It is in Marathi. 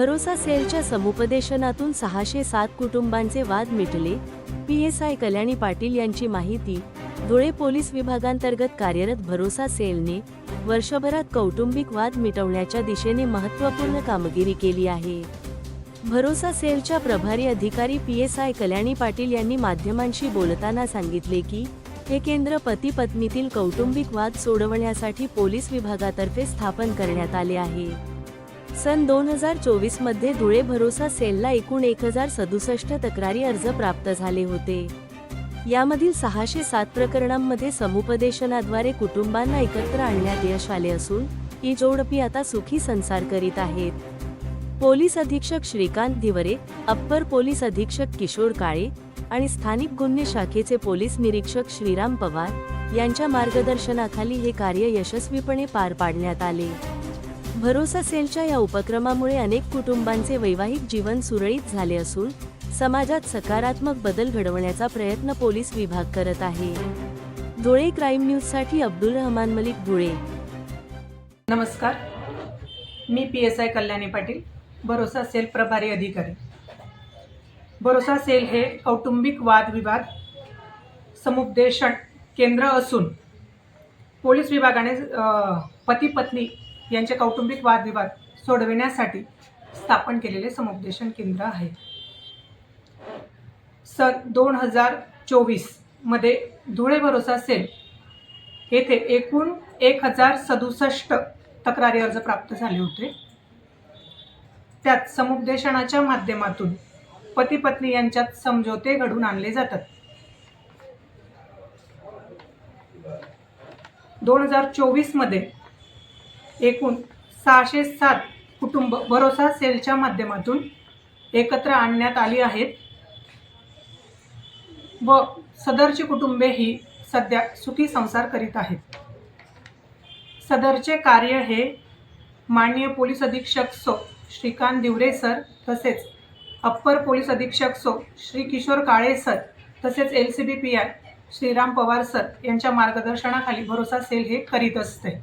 भरोसा सेलच्या समुपदेशनातून सहाशे सात कुटुंबांचे वाद मिटले. P S I Kalyani Patil यांची माहिती धुळे पोलीस विभागांतर्गत कार्यरत भरोसा सेलने वर्षभरात कौटुंबिक वाद मिटवण्याच्या दिशेने महत्त्वपूर्ण कामगिरी केली आहे. भरोसा सेलच्या प्रभारी अधिकारी P S I Kalyani Patil यांनी माध्यमांशी बोलताना सांगितले की हे केंद्र पती पत्नीतील कौटुंबिक वाद सोडवण्यासाठी पोलीस विभागातर्फे स्थापन करण्यात आले आहे. सन दोन हजार चोवीसमध्ये धुळे भरोसा सेलला एकूण एक हजार सदुसष्ट तक्रारी अर्ज प्राप्त झाले होते. यामधील सहाशे सात प्रकरणांमध्ये समुपदेशनाद्वारे कुटुंबांना एकत्र आणण्यात यश आले असून ही जोडपी आता सुखी संसार करीत आहेत. पोलीस अधीक्षक श्रीकांत धिवरे अप्पर पोलीस अधीक्षक किशोर काळे आणि स्थानिक गुन्हे शाखेचे पोलीस निरीक्षक श्रीराम पवार यांच्या मार्गदर्शनाखाली हे कार्य यशस्वीपणे पार पाडण्यात आले. भरोसा सेलच्या या उपक्रमामुळे अनेक कुटुंबांचे वैवाहिक जीवन सुरळीत झाले असून समाजात सकारात्मक बदल घडवण्याचा प्रयत्न पोलीस विभाग करत आहे. धुळे क्राईम न्यूजसाठी अब्दुल रहमान मलिक धुळे. नमस्कार. मी P S I Kalyani Patil भरोसा सेल प्रभारी अधिकारी. भरोसा सेल हे कौटुंबिक वादविवाद समुपदेशन केंद्र असून पोलीस विभागाने पती पत्नी यांचे कौटुंबिक वादविवाद सोडविण्यासाठी स्थापन केलेले समुपदेशन केंद्र आहे. सन दोन हजार चोवीसमध्ये धुळे भरोसा सेल येथे एकूण एक हजार सदुसष्ट तक्रारी अर्ज प्राप्त झाले होते. त्यात समुपदेशनाच्या माध्यमातून पती पत्नी यांच्यात समझोते घडून आणले जातात. दोन हजार चोवीसमध्ये एकूण सहाशे सात कुटुंब भरोसा सेलच्या माध्यमातून एकत्र आणण्यात आली आहेत. व सदरची कुटुंबे ही सध्या सुखी संसार करीत आहेत. सदरचे कार्य हे माननीय पोलीस अधीक्षक सो श्रीकांत दिवरे सर तसेच अप्पर पोलीस अधीक्षक सो श्री किशोर काळे सर तसेच L C B P I Shriram Pawar sir यांच्या मार्गदर्शनाखाली भरोसा सेल हे करीत असते.